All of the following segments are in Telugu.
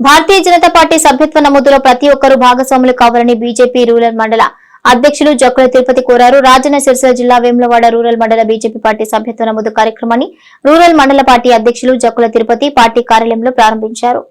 భారతీయ జనతా పార్టీ సభ్యత్వ నమోదులో ప్రతి ఒక్కరూ భాగస్వాములు కావాలని బీజేపీ రూరల్ మండల అధ్యక్షులు జక్కుల తిరుపతి కోరారు. రాజన్న సిరిసిల్ల జిల్లా వేములవాడ రూరల్ మండల బీజేపీ పార్టీ సభ్యత్వ నమోదు కార్యక్రమాన్ని రూరల్ మండల పార్టీ అధ్యక్షులు జక్కుల తిరుపతి పార్టీ కార్యాలయంలో ప్రారంభించారు.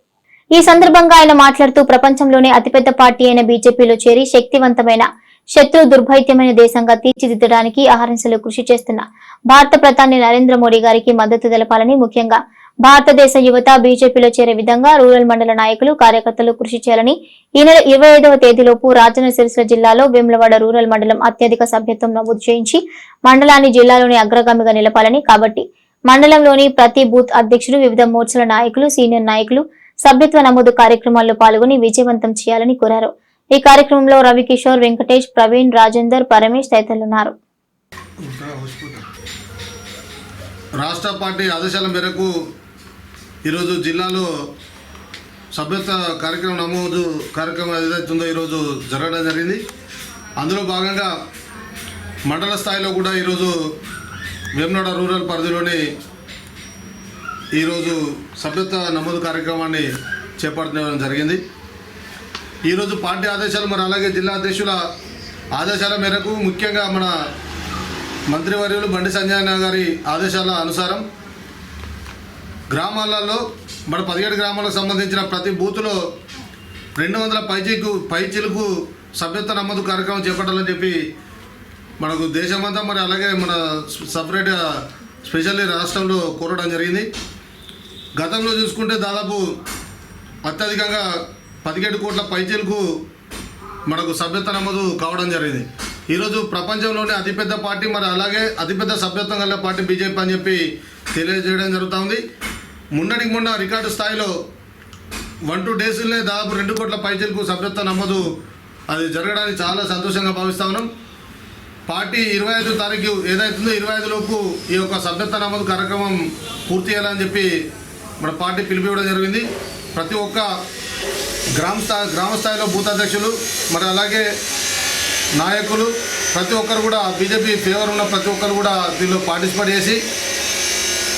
ఈ సందర్భంగా ఆయన మాట్లాడుతూ ప్రపంచంలోనే అతిపెద్ద పార్టీ అయిన బీజేపీలో చేరి శక్తివంతమైన శత్రు దుర్భైత్యమైన దేశంగా తీర్చిదిద్దడానికి అహర్నిశలు కృషి చేస్తున్న భారత ప్రధాని నరేంద్ర మోడీ గారికి మద్దతు తెలపాలని ముఖ్యంగా భారతదేశ యువత బీజేపీలో చేరే విధంగా రూరల్ మండల నాయకులు కార్యకర్తలు కృషి చేయాలని ఈ నెల ఇరవై ఐదవ తేదీలోపు రాజన్న సిరిసిల్ల జిల్లాలో వేములవాడ రూరల్ మండలం అత్యధిక సభ్యత్వం నమోదు చేయించి మండలాన్ని జిల్లాలోని అగ్రగామిగా నిలపాలని కాబట్టి మండలంలోని ప్రతి బూత్ అధ్యక్షులు వివిధ మోర్చల నాయకులు సీనియర్ నాయకులు సభ్యత్వ నమోదు కార్యక్రమాల్లో పాల్గొని విజయవంతం చేయాలని కోరారు. ఈ కార్యక్రమంలో రవికిషోర్ వెంకటేష్ ప్రవీణ్ రాజేందర్ పరమేష్ తదితరులున్నారు. రాష్ట్ర పార్టీ ఆదేశాల మేరకు ఈరోజు జిల్లాలో సభ్యత కార్యక్రమం నమోదు కార్యక్రమం ఏదైతుందో ఈరోజు జరగడం జరిగింది. అందులో భాగంగా మండల స్థాయిలో కూడా ఈరోజు వేమనాడ రూరల్ పరిధిలోని ఈరోజు సభ్యత నమోదు కార్యక్రమాన్ని చేపట్టడం జరిగింది. ఈరోజు పార్టీ ఆదేశాలు మరి అలాగే జిల్లా అధ్యక్షుల ఆదేశాల మేరకు ముఖ్యంగా మన మంత్రివర్యులు బండి సంజయ్ గారి ఆదేశాల అనుసారం గ్రామాలలో మన పదిహేడు గ్రామాలకు సంబంధించిన ప్రతి బూత్లో రెండు వందల పైచీకు పైచీలకు సభ్యత్వ నమోదు కార్యక్రమం చేపట్టాలని చెప్పి మనకు దేశమంతా మరి అలాగే మన సపరేట్గా స్పెషల్లీ రాష్ట్రంలో కోరడం జరిగింది. గతంలో చూసుకుంటే దాదాపు అత్యధికంగా పదిహేడు కోట్ల పైచీలకు మనకు సభ్యత్వ నమోదు కావడం జరిగింది. ఈరోజు ప్రపంచంలోనే అతిపెద్ద పార్టీ మరి అలాగే అతిపెద్ద సభ్యత్వం గల పార్టీ బీజేపీ అని చెప్పి తెలియజేయడం జరుగుతుంది మొన్నటికి మొన్న రికార్డు స్థాయిలో వన్ టూ డేస్లోనే దాదాపు రెండు కోట్ల పైచలకు సభ్యత్వ నమోదు. అది జరగడానికి చాలా సంతోషంగా భావిస్తా ఉన్నాం. పార్టీ ఇరవై ఐదు తారీఖు ఏదైతుందో ఇరవై ఐదు లోపు ఈ యొక్క సభ్యత్వ నమోదు కార్యక్రమం పూర్తి చేయాలని చెప్పి మన పార్టీ పిలిపివ్వడం జరిగింది. ప్రతి ఒక్క గ్రామ స్థాయి గ్రామ స్థాయిలో బూత్ అధ్యక్షులు మరి అలాగే నాయకులు ప్రతి ఒక్కరు కూడా బీజేపీ ఫేవర్ ఉన్న ప్రతి ఒక్కరు కూడా దీనిలో పార్టిసిపేట్ చేసి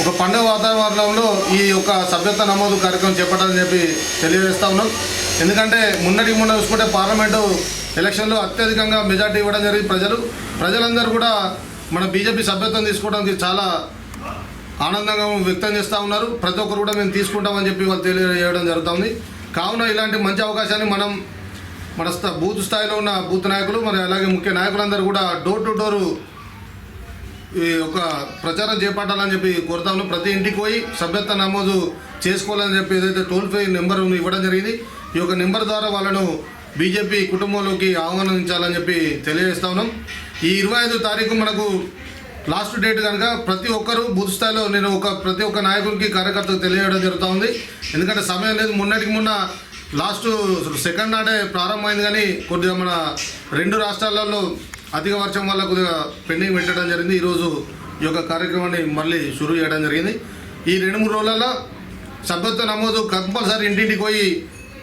ఒక పండుగ వాతావరణంలో ఈ యొక్క సభ్యత్వ నమోదు కార్యక్రమం చేపట్టాలని చెప్పి తెలియజేస్తా ఉన్నాం. ఎందుకంటే మున్నటికి మొన్న చూసుకుంటే పార్లమెంటు ఎలక్షన్లో అత్యధికంగా మెజార్టీ ఇవ్వడం జరిగింది ప్రజలు. ప్రజలందరూ కూడా మన బీజేపీ సభ్యత్వం తీసుకోవడానికి చాలా ఆనందంగా వ్యక్తం చేస్తూ ఉన్నారు. ప్రతి ఒక్కరు కూడా మేము తీసుకుంటామని చెప్పి వాళ్ళు తెలియజేయడం జరుగుతుంది. కావున ఇలాంటి మంచి అవకాశాన్ని మనం మన బూత్ స్థాయిలో ఉన్న బూత్ నాయకులు మరి అలాగే ముఖ్య నాయకులందరూ కూడా డోర్ టు డోరు ఈ ప్రచారం చేపట్టాలని చెప్పి కోరుతాము ప్రతి ఇంటికి పోయి సభ్యత్వ నమోదు చేసుకోవాలని చెప్పి ఏదైతే టోల్ ఫ్రీ నెంబర్ ఇవ్వడం జరిగింది ఈ యొక్క నెంబర్ ద్వారా వాళ్ళను బీజేపీ కుటుంబంలోకి ఆహ్వానించాలని చెప్పి తెలియజేస్తా ఉన్నాం. ఈ ఇరవై ఐదు తారీఖు మనకు లాస్ట్ డేట్ కనుక ప్రతి ఒక్కరూ బూత్ స్థాయిలో నేను ఒక ప్రతి ఒక్క నాయకుడికి కార్యకర్తకు తెలియడం జరుగుతూ ఉంది ఎందుకంటే సమయం లేదు మొన్నటికి మొన్న లాస్ట్ సెకండ్ నాడే ప్రారంభమైంది కానీ కొద్దిగా మన రెండు రాష్ట్రాలలో అధిక వర్షం వల్ల కొద్దిగా పెండింగ్ పెట్టడం జరిగింది. ఈరోజు ఈ యొక్క కార్యక్రమాన్ని మళ్ళీ షురూ చేయడం జరిగింది. ఈ రెండు మూడు రోజులలో సభ్యత్వ నమోదు కంపల్సరీ ఇంటింటికి పోయి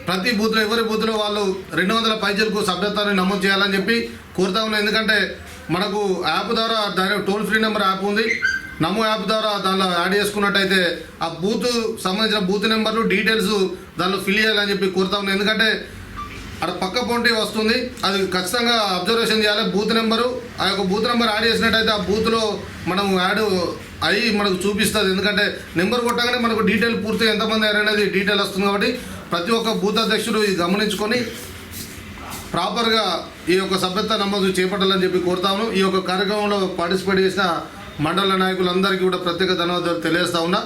ప్రతి బూత్లో ఎవరి బూత్లో వాళ్ళు రెండు వందల పైచలకు సభ్యత్వాన్ని నమోదు చేయాలని చెప్పి కోరుతా ఉన్నాం. ఎందుకంటే మనకు యాప్ ద్వారా direct toll free number app ఉంది. నమో యాప్ ద్వారా దానిలో యాడ్ చేసుకున్నట్టయితే ఆ బూత్ సంబంధించిన బూత్ నెంబర్లు డీటెయిల్స్ దానిలో ఫిల్ చేయాలని చెప్పి కోరుతా ఉన్నాం. ఎందుకంటే అక్కడ పక్క పొంటి వస్తుంది. అది ఖచ్చితంగా అబ్జర్వేషన్ చేయాలి. బూత్ నెంబరు ఆ యొక్క బూత్ నెంబర్ యాడ్ చేసినట్టయితే ఆ బూత్లో మనం యాడ్ అయి మనకు చూపిస్తుంది. ఎందుకంటే నెంబర్ కొట్టగానే మనకు డీటెయిల్ పూర్తిగా ఎంతమంది అనేది డీటెయిల్ వస్తుంది కాబట్టి ప్రతి ఒక్క బూత్ అధ్యక్షుడు ఇది గమనించుకొని ప్రాపర్గా ఈ యొక్క సభ్యత్వ నమోదు చేపట్టాలని చెప్పి కోరుతాను ఈ యొక్క కార్యక్రమంలో పార్టిసిపేట్ చేసిన మండల నాయకులందరికీ కూడా ప్రత్యేక ధన్యవాదాలు తెలియజేస్తా ఉన్నా.